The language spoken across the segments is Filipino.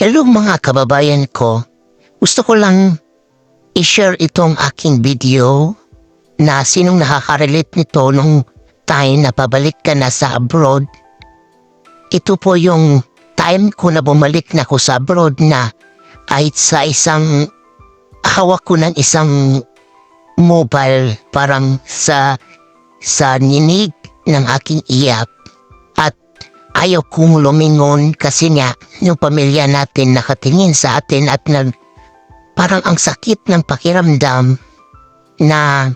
Hello mga kababayan ko. Gusto ko lang i-share itong aking video na sinong nakaka-relate nito nung time na pabalik ka na sa abroad. Ito po yung time ko na bumalik na ko sa abroad na kahit sa isang hawak ko ng isang mobile parang sa sa ninig ng aking iyak at ayaw kong lumingon kasi nga yung pamilya natin nakatingin sa atin at nag parang ang sakit ng pakiramdam na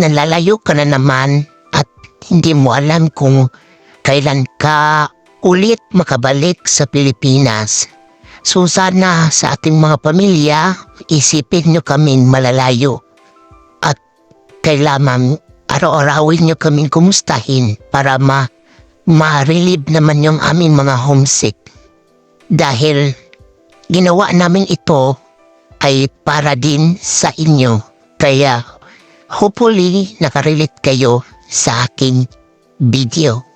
nalalayo ka na naman at hindi mo alam kung kailan ka ulit makabalik sa Pilipinas. So sana sa ating mga pamilya, isipin nyo kaming malalayo at kailangan araw-arawin nyo kaming kumustahin para ma ma-relieve naman yung aming mga homesick. Dahil ginawa namin ito ay para din sa inyo. Kaya hopefully nakarelate kayo sa aking video.